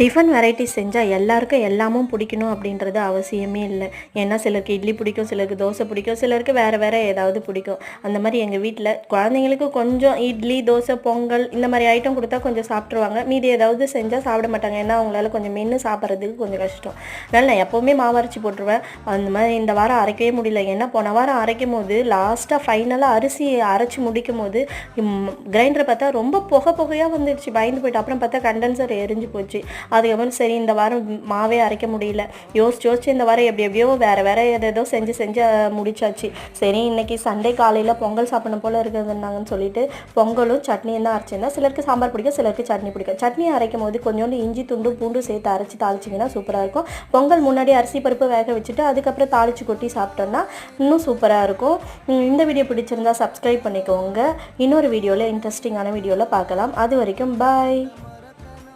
Tiffin varieties செஞ்சால் எல்லாருக்கும் எல்லாமும் பிடிக்கணும் அப்படின்றது அவசியமே இல்லை. ஏன்னா சிலருக்கு இட்லி பிடிக்கும் சிலருக்கு தோசை பிடிக்கும் சிலருக்கு வேறு வேறு ஏதாவது பிடிக்கும். அந்த மாதிரி எங்கள் வீட்டில் குழந்தைங்களுக்கு கொஞ்சம் இட்லி தோசை பொங்கல் இந்த மாதிரி ஐட்டம் கொடுத்தா கொஞ்சம் சாப்பிட்ருவாங்க மீதி ஏதாவது செஞ்சால் சாப்பிட மாட்டாங்க. ஏன்னா அவங்களால கொஞ்சம் மென்று சாப்பிட்றதுக்கு கொஞ்சம் கஷ்டம். அதனால் நான் எப்போவுமே மாவரைச்சி போட்டுருவேன். அந்த மாதிரி இந்த வாரம் அரைக்கவே முடியல. ஏன்னா போன வாரம் அரைக்கும் போது லாஸ்ட்டாக ஃபைனலாக அரிசி அரைச்சி முடிக்கும் போது கிரைண்டரை பார்த்தா ரொம்ப புகை புகையாக வந்துடுச்சு பயந்து போயிட்டு. அப்புறம் பார்த்தா கண்டென்சர் எரிஞ்சு போச்சு. அதுக்கப்புறம் சரி இந்த வாரம் மாவே அரைக்க முடியல. யோசிச்சு யோசிச்சு இந்த வாரம் எப்படி எப்படியோ வேறு வேறு எதோ செஞ்சு செஞ்சு முடிச்சாச்சு. சரி இன்னைக்கு சண்டே காலையில் பொங்கல் சாப்பிடணும் போல் இருக்குதுன்னாங்கன்னு சொல்லிட்டு பொங்கலும் சட்னியும் தான் அரைச்சிருந்தேன். சிலருக்கு சாம்பார் பிடிக்கும் சிலருக்கு சட்னி பிடிக்கும். சட்னி அரைக்கும் போது கொஞ்சோண்டு இஞ்சி துண்டு பூண்டு சேர்த்து அரைச்சி தாளிச்சிங்கன்னா சூப்பராக இருக்கும். பொங்கல் முன்னாடி அரிசி பருப்பு வேக வச்சுட்டு அதுக்கப்புறம் தாளிச்சு கொட்டி சாப்பிட்டோன்னா இன்னும் சூப்பராக இருக்கும். இந்த வீடியோ பிடிச்சிருந்தா சப்ஸ்கிரைப் பண்ணிக்கோங்க. இன்னொரு வீடியோவில் இன்ட்ரெஸ்டிங்கான வீடியோவில் பார்க்கலாம். அது வரைக்கும் பாய்